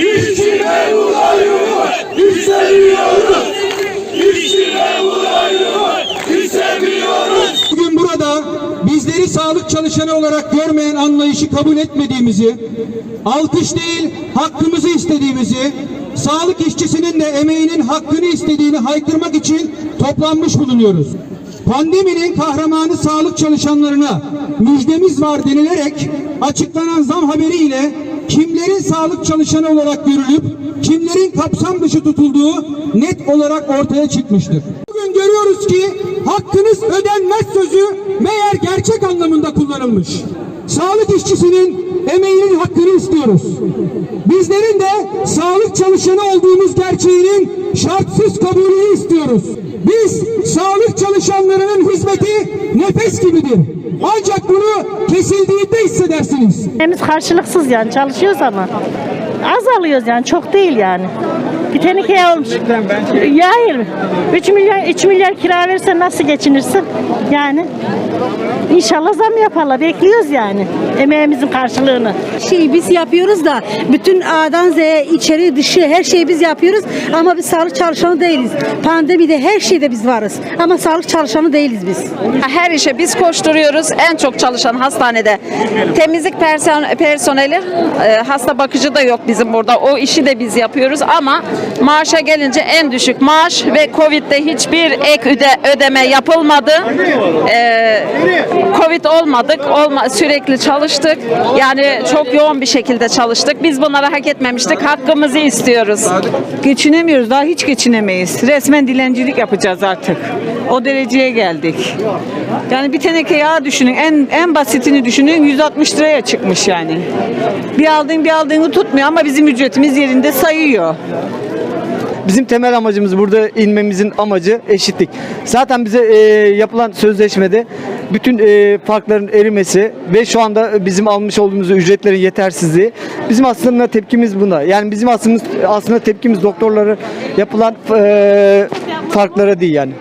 İşçi burada bizleri sağlık çalışanı olarak görmeyen anlayışı kabul etmediğimizi, alkış değil hakkımızı istediğimizi, sağlık işçisinin de emeğinin hakkını istediğini haykırmak için toplanmış bulunuyoruz. Pandeminin kahramanı sağlık çalışanlarına müjdemiz var denilerek açıklanan zam haberiyle kimlerin sağlık çalışanı olarak görülüp kimlerin kapsam dışı tutulduğu net olarak ortaya çıkmıştır. Bugün görüyoruz ki hakkınız ödenmez sözü meğer gerçek anlamında kullanılmış. Sağlık işçisinin emeğinin hakkını istiyoruz. Bizlerin de sağlık çalışanı olduğumuz gerçeğinin şartsız kabulünü istiyoruz. Biz sağlık çalışanlarının hizmeti nefes gibidir. Ancak bunu kesildiğinde hissedersiniz. Hemiz karşılıksız yani çalışıyoruz ama az alıyoruz yani çok değil yani. Bir teneke olmuş. Ya hayır. 3 milyar 3 milyar kira verirsen nasıl geçinirsin? Yani İnşallah zam yaparlar. Bekliyoruz yani emeğimizin karşılığını. şeyi biz yapıyoruz da bütün A'dan Z'ye içeri dışı her şeyi biz yapıyoruz ama biz sağlık çalışanı değiliz. Pandemide her şeyde biz varız ama sağlık çalışanı değiliz biz. Her işe biz koşturuyoruz. En çok çalışan hastanede temizlik person- personeli, e, hasta bakıcı da yok bizim burada. O işi de biz yapıyoruz ama maaşa gelince en düşük maaş ve Covid'de hiçbir ek öde, ödeme yapılmadı. E, Covid olmadık, olma, sürekli çalıştık. Yani çok yoğun bir şekilde çalıştık. Biz bunları hak etmemiştik. Hakkımızı istiyoruz. Geçinemiyoruz. Daha hiç geçinemeyiz. Resmen dilencilik yapacağız artık. O dereceye geldik. Yani bir teneke yağ düşünün. En en basitini düşünün. 160 liraya çıkmış yani. Bir aldığın bir aldığını tutmuyor ama bizim ücretimiz yerinde sayıyor. Bizim temel amacımız burada inmemizin amacı eşitlik. Zaten bize e, yapılan sözleşmede bütün e, farkların erimesi ve şu anda bizim almış olduğumuz ücretlerin yetersizliği bizim aslında tepkimiz buna. Yani bizim aslında aslında tepkimiz doktorlara yapılan e, farklara değil yani.